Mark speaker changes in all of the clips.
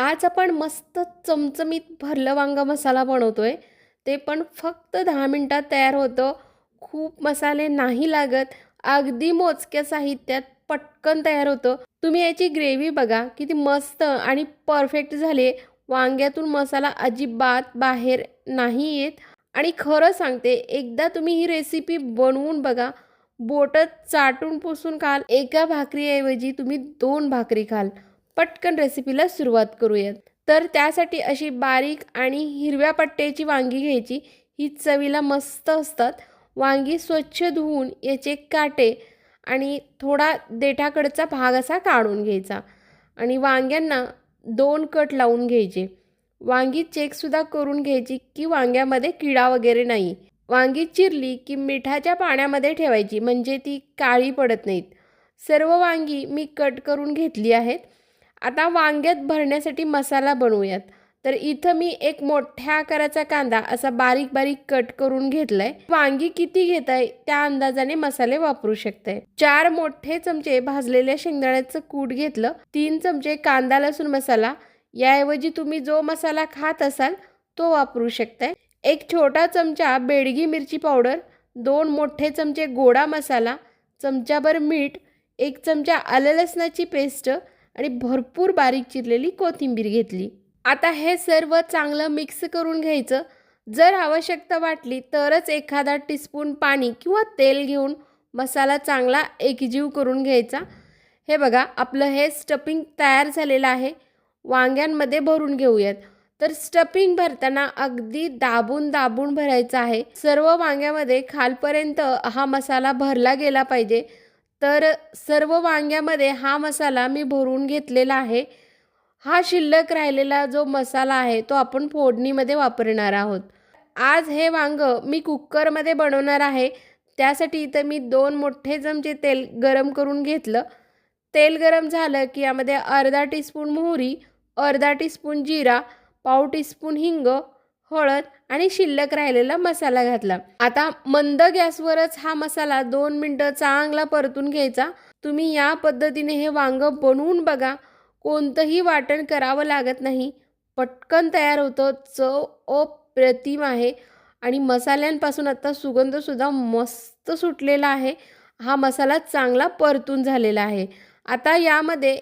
Speaker 1: आज आपण मस्त चमचमीत भरलं वांगा मसाला बनवतो आहे ते पण फक्त दहा मिनटात तयार होतं. खूप मसाले नाही लागत. अगदी मोजक्या साहित्यात पटकन तयार होतं. तुम्ही याची ग्रेव्ही बघा किती मस्त आणि परफेक्ट झाली वांग्यातून मसाला अजिबात बाहेर नाही येत. आणि खरं सांगते एकदा तुम्ही ही रेसिपी बनवून बघा. बोटं चाटून पुसून खाल. एका भाकरीऐवजी तुम्ही दोन भाकरी खाल. पटकन रेसिपीला सुरुवात करूयात. तर त्यासाठी अशी बारीक आणि हिरव्या पट्ट्याची वांगी घ्यायची. ही चवीला मस्त असतात. वांगी स्वच्छ धुवून याचे काटे आणि थोडा देठाकडचा भाग असा काढून घ्यायचा. आणि वांग्यांना दोन कट लावून घ्यायचे. वांगी चेकसुद्धा करून घ्यायची की वांग्यामध्ये किडा वगैरे नाही. वांगी चिरली की मिठाच्या पाण्यामध्ये ठेवायची. म्हणजे ती काळी पडत नाहीत. सर्व वांगी मी कट करून घेतली आहेत. आता वांग्यात भरण्यासाठी मसाला बनवूयात. तर इथं मी एक मोठ्या आकाराचा कांदा असा बारीक बारीक कट करून घेतलाय. वांगी किती घेताय त्या अंदाजाने मसाले वापरू शकताय. चार मोठे चमचे भाजलेल्या शेंगदाण्याचं कूट घेतलं. तीन चमचे कांदा लसूण मसाला. याऐवजी तुम्ही जो मसाला खात असाल तो वापरू शकताय. एक छोटा चमचा बेडगी मिरची पावडर. दोन मोठे चमचे गोडा मसाला. चमचाभर मीठ. एक चमचा आलं लसणाची पेस्ट. आणि भरपूर बारीक चिरलेली कोथिंबीर घेतली. आता हे सर्व चांगलं मिक्स करून घ्यायचं. जर आवश्यकता वाटली तरच एखादा टीस्पून पाणी किंवा तेल घेऊन मसाला चांगला एकजीव करून घ्यायचा. हे बघा आपलं हे स्टफिंग तयार झालेलं आहे. वांग्यांमध्ये भरून घेऊयात. तर स्टफिंग भरताना अगदी दाबून दाबून भरायचं आहे. सर्व वांग्यामध्ये खालपर्यंत हा मसाला भरला गेला पाहिजे. तर सर्व वांग्यामध्ये हा मसाला मी भरून घेतलेला आहे. हा शिल्लक राहिलेला जो मसाला आहे तो आपण फोडणीमध्ये वापरणार आहोत. आज हे वांग मी कुकरमध्ये बनवणार आहे. त्यासाठी इथं मी दोन मोठे चमचे तेल गरम करून घेतलं. तेल गरम झालं की यामध्ये अर्धा टीस्पून मोहरी अर्धा टीस्पून जिरा पाव टीस्पून हिंग हळद आणि शिल्लक राहिलेला मसाला घातला. आता मंद गॅसवरच हा मसाला दोन मिनटं चांगला परतून घ्यायचा. तुम्ही या पद्धतीने हे वांग बनवून बघा. कोणतंही वाटण करावं लागत नाही. पटकन तयार होतं. चव अप्रतिम आहे. आणि मसाल्यांपासून आता सुगंधसुद्धा मस्त सुटलेला आहे. हा मसाला चांगला परतून झालेला आहे. आता यामध्ये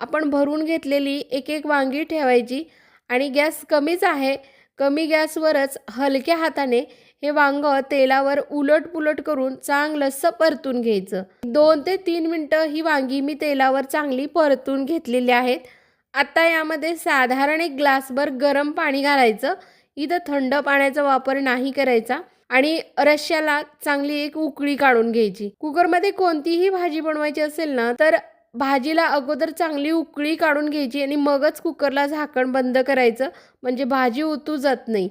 Speaker 1: आपण भरून घेतलेली एक एक वांगी ठेवायची. आणि गॅस कमीच आहे. कमी गॅसवरच हलक्या हाताने हे वांग तेलावर उलट पुलट करून चांगलंसं परतून घ्यायचं. दोन ते तीन मिनटं ही वांगी मी तेलावर चांगली परतून घेतलेली आहेत. आता यामध्ये साधारण एक ग्लासभर गरम पाणी घालायचं. इथं थंड पाण्याचा वापर नाही करायचा आणि रश्श्याला चांगली एक उकळी काढून घ्यायची. कुकरमध्ये कोणतीही भाजी बनवायची असेल ना तर भाजीला अगोदर चांगली उकळी काढून घ्यायची आणि मगच कुकरला झाकण बंद करायचं. म्हणजे भाजी उतू जात नाही.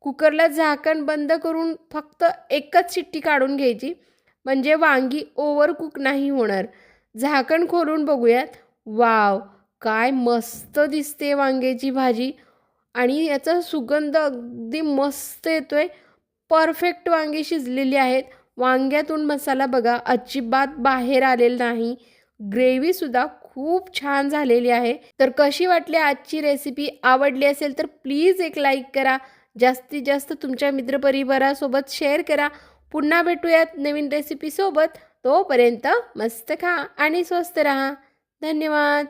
Speaker 1: कुकरला झाकण बंद करून फक्त एकच शिट्टी काढून घ्यायची. म्हणजे वांगी ओव्हर कुक नाही होणार. झाकण खोलून बघूयात. वाव! काय मस्त दिसते वांग्याची भाजी. आणि याचा सुगंध अगदी मस्त येतो आहे परफेक्ट वांगी शिजलेली आहेत. वांग्यातून मसाला बघा. अजिबात बाहेर आलेला नाही. ग्रेव्हीसुद्धा खूप छान झालेली आहे. तर कशी वाटली आजची रेसिपी आवडली असेल तर प्लीज एक लाईक करा. जास्तीत जास्त तुमच्या मित्रपरिवारासोबत शेअर करा. पुन्हा भेटूयात नवीन रेसिपीसोबत तोपर्यंत मस्त खा आणि स्वस्त राहा. धन्यवाद.